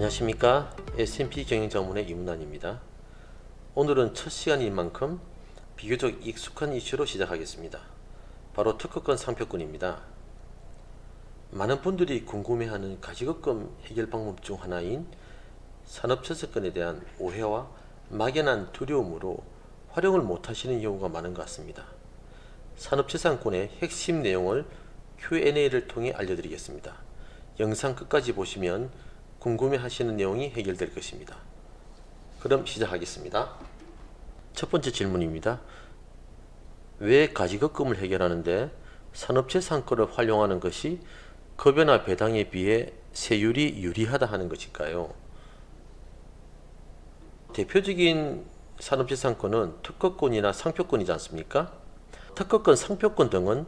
안녕하십니까 S&P 경영자문의 이문환입니다. 오늘은 첫 시간인 만큼 비교적 익숙한 이슈로 시작하겠습니다. 바로 특허권 상표권입니다. 많은 분들이 궁금해하는 가지급금 해결 방법 중 하나인 산업처세권에 대한 오해와 막연한 두려움으로 활용을 못하시는 경우가 많은 것 같습니다. 산업재산권의 핵심 내용을 Q&A를 통해 알려드리겠습니다. 영상 끝까지 보시면 궁금해하시는 내용이 해결될 것입니다. 그럼 시작하겠습니다. 첫 번째 질문입니다. 왜 가지급금을 해결하는데 산업재산권을 활용하는 것이 급여나 배당에 비해 세율이 유리하다 하는 것일까요? 대표적인 산업재산권은 특허권이나 상표권이지 않습니까? 특허권, 상표권 등은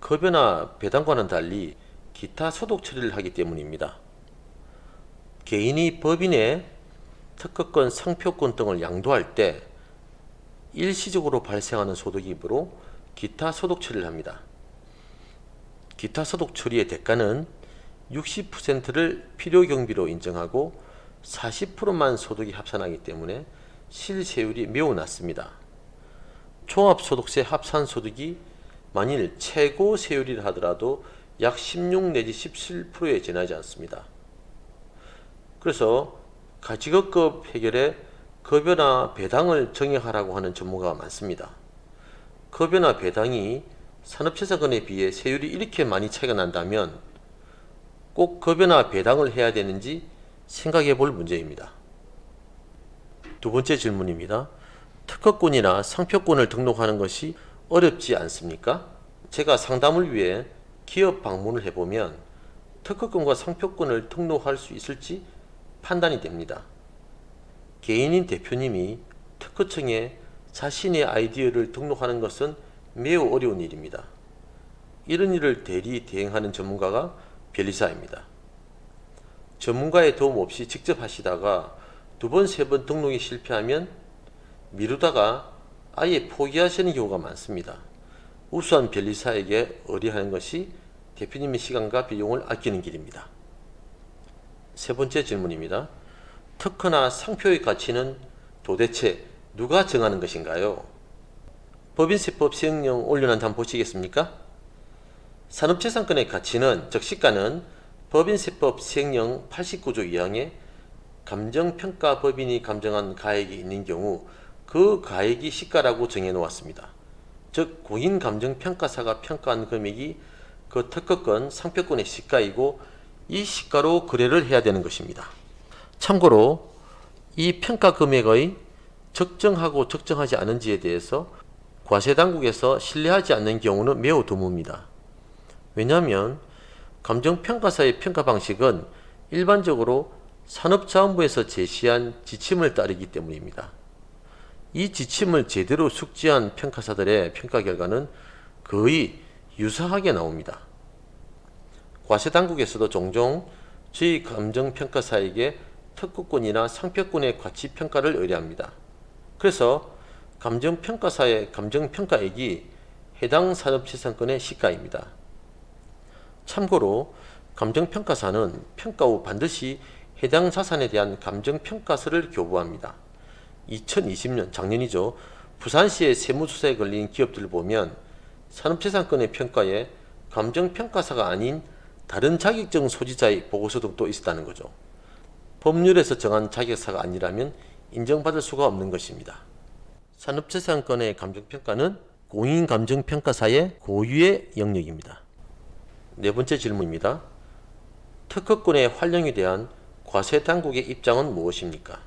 급여나 배당과는 달리 기타 소득 처리를 하기 때문입니다. 개인이 법인의 특허권, 상표권 등을 양도할 때 일시적으로 발생하는 소득이므로 기타 소득 처리를 합니다. 기타 소득 처리의 대가는 60%를 필요 경비로 인정하고 40%만 소득이 합산하기 때문에 실세율이 매우 낮습니다. 종합소득세 합산소득이 만일 최고 세율이라 하더라도 약 16 내지 17%에 지나지 않습니다. 그래서 가지급급 해결에 급여나 배당을 정액하라고 하는 전문가가 많습니다. 급여나 배당이 산업재산권에 비해 세율이 이렇게 많이 차이가 난다면 꼭 급여나 배당을 해야 되는지 생각해 볼 문제입니다. 두 번째 질문입니다. 특허권이나 상표권을 등록하는 것이 어렵지 않습니까? 제가 상담을 위해 기업 방문을 해보면 특허권과 상표권을 등록할 수 있을지 판단이 됩니다. 개인인 대표님이 특허청에 자신의 아이디어를 등록하는 것은 매우 어려운 일입니다. 이런 일을 대리 대행하는 전문가가 변리사입니다. 전문가의 도움 없이 직접 하시다가 두 번, 세 번 등록이 실패하면 미루다가 아예 포기하시는 경우가 많습니다. 우수한 변리사에게 의뢰하는 것이 대표님의 시간과 비용을 아끼는 길입니다. 세 번째 질문입니다. 특허나 상표의 가치는 도대체 누가 정하는 것인가요? 법인세법 시행령 올려놓은 한번 보시겠습니까? 산업재산권의 가치는 즉 시가는 법인세법 시행령 89조 2항에 감정평가 법인이 감정한 가액이 있는 경우 그 가액이 시가라고 정해 놓았습니다. 즉 공인 감정평가사가 평가한 금액이 그 특허권, 상표권의 시가이고 이 시가로 거래를 해야 되는 것입니다. 참고로 이 평가 금액의 적정하고 적정하지 않은지에 대해서 과세 당국에서 신뢰하지 않는 경우는 매우 드뭅니다. 왜냐하면 감정평가사의 평가 방식은 일반적으로 산업자원부에서 제시한 지침을 따르기 때문입니다. 이 지침을 제대로 숙지한 평가사들의 평가 결과는 거의 유사하게 나옵니다. 과세 당국에서도 종종 저희 감정평가사에게 특허권이나 상표권의 가치 평가를 의뢰합니다. 그래서 감정평가사의 감정평가액이 해당 산업재산권의 시가입니다. 참고로 감정평가사는 평가 후 반드시 해당 자산에 대한 감정평가서를 교부합니다. 2020년 작년이죠. 부산시의 세무조사에 걸린 기업들을 보면 산업재산권의 평가에 감정평가사가 아닌 다른 자격증 소지자의 보고서 등도 있었다는 거죠. 법률에서 정한 자격사가 아니라면 인정받을 수가 없는 것입니다. 산업재산권의 감정평가는 공인감정평가사의 고유의 영역입니다. 네 번째 질문입니다. 특허권의 활용에 대한 과세당국의 입장은 무엇입니까?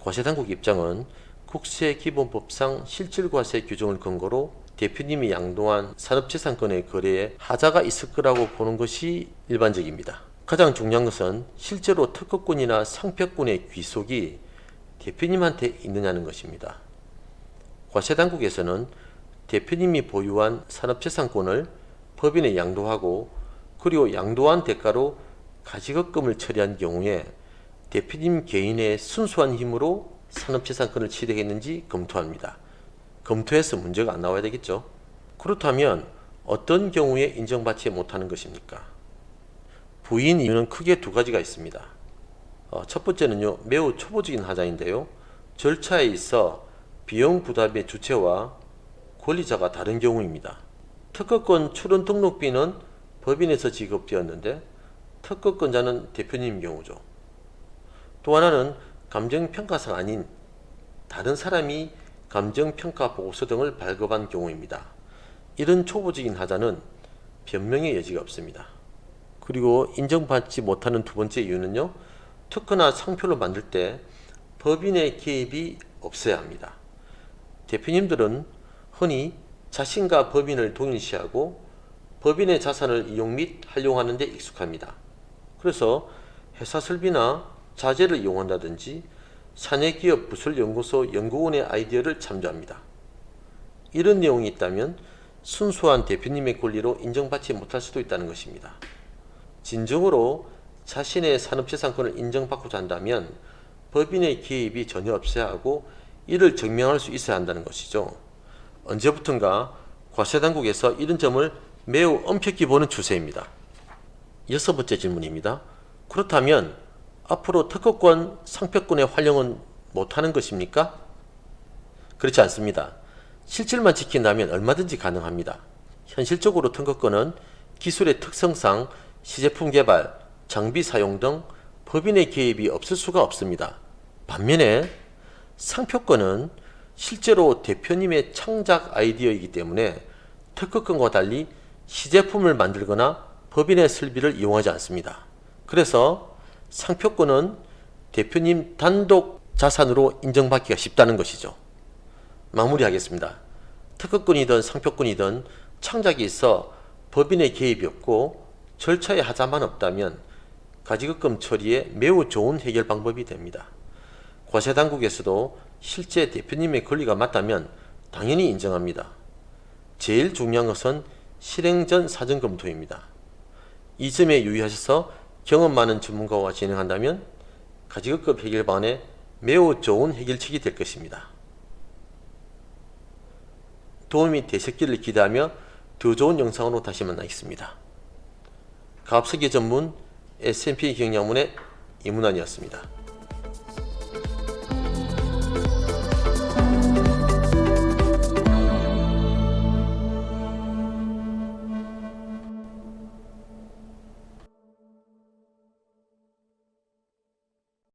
과세당국 입장은 국세기본법상 실질과세 규정을 근거로 대표님이 양도한 산업재산권의 거래에 하자가 있을 거라고 보는 것이 일반적입니다. 가장 중요한 것은 실제로 특허권이나 상표권의 귀속이 대표님한테 있느냐는 것입니다. 과세당국에서는 대표님이 보유한 산업재산권을 법인에 양도하고 그리고 양도한 대가로 가지급금을 처리한 경우에 대표님 개인의 순수한 힘으로 산업재산권을 취득했는지 검토합니다. 검토해서 문제가 안 나와야 되겠죠. 그렇다면 어떤 경우에 인정받지 못하는 것입니까? 부인 이유는 크게 두 가지가 있습니다. 어, 첫 번째는요, 매우 초보적인 하자인데요. 절차에 있어 비용 부담의 주체와 권리자가 다른 경우입니다. 특허권 출원 등록비는 법인에서 지급되었는데 특허권자는 대표님 경우죠. 또 하나는 감정평가사가 아닌 다른 사람이 감정평가 보고서 등을 발급한 경우입니다. 이런 초보적인 하자는 변명의 여지가 없습니다. 그리고 인정받지 못하는 두 번째 이유는요. 특허나 상표를 만들 때 법인의 개입이 없어야 합니다. 대표님들은 흔히 자신과 법인을 동일시하고 법인의 자산을 이용 및 활용하는 데 익숙합니다. 그래서 회사 설비나 자재를 이용한다든지 사내기업 부설연구소 연구원의 아이디어를 참조합니다. 이런 내용이 있다면 순수한 대표님의 권리로 인정받지 못할 수도 있다는 것입니다. 진정으로 자신의 산업재산권을 인정받고자 한다면 법인의 개입이 전혀 없어야 하고 이를 증명할 수 있어야 한다는 것이죠. 언제부턴가 과세당국에서 이런 점을 매우 엄격히 보는 추세입니다. 여섯 번째 질문입니다. 그렇다면 앞으로 특허권, 상표권의 활용은 못하는 것입니까? 그렇지 않습니다. 실질만 지킨다면 얼마든지 가능합니다. 현실적으로 특허권은 기술의 특성상 시제품 개발, 장비 사용 등 법인의 개입이 없을 수가 없습니다. 반면에 상표권은 실제로 대표님의 창작 아이디어이기 때문에 특허권과 달리 시제품을 만들거나 법인의 설비를 이용하지 않습니다. 그래서 상표권은 대표님 단독 자산으로 인정받기가 쉽다는 것이죠. 마무리하겠습니다. 특허권이든 상표권이든 창작이 있어 법인의 개입이 없고 절차에 하자만 없다면 가지급금 처리에 매우 좋은 해결 방법이 됩니다. 과세 당국에서도 실제 대표님의 권리가 맞다면 당연히 인정합니다. 제일 중요한 것은 실행 전 사전 검토입니다. 이 점에 유의하셔서 경험 많은 전문가와 진행한다면 가지급금 해결 방안에 매우 좋은 해결책이 될 것입니다. 도움이 되셨기를 기대하며 더 좋은 영상으로 다시 만나겠습니다. 가압세계 전문 S&P 경영문의 이문환이었습니다.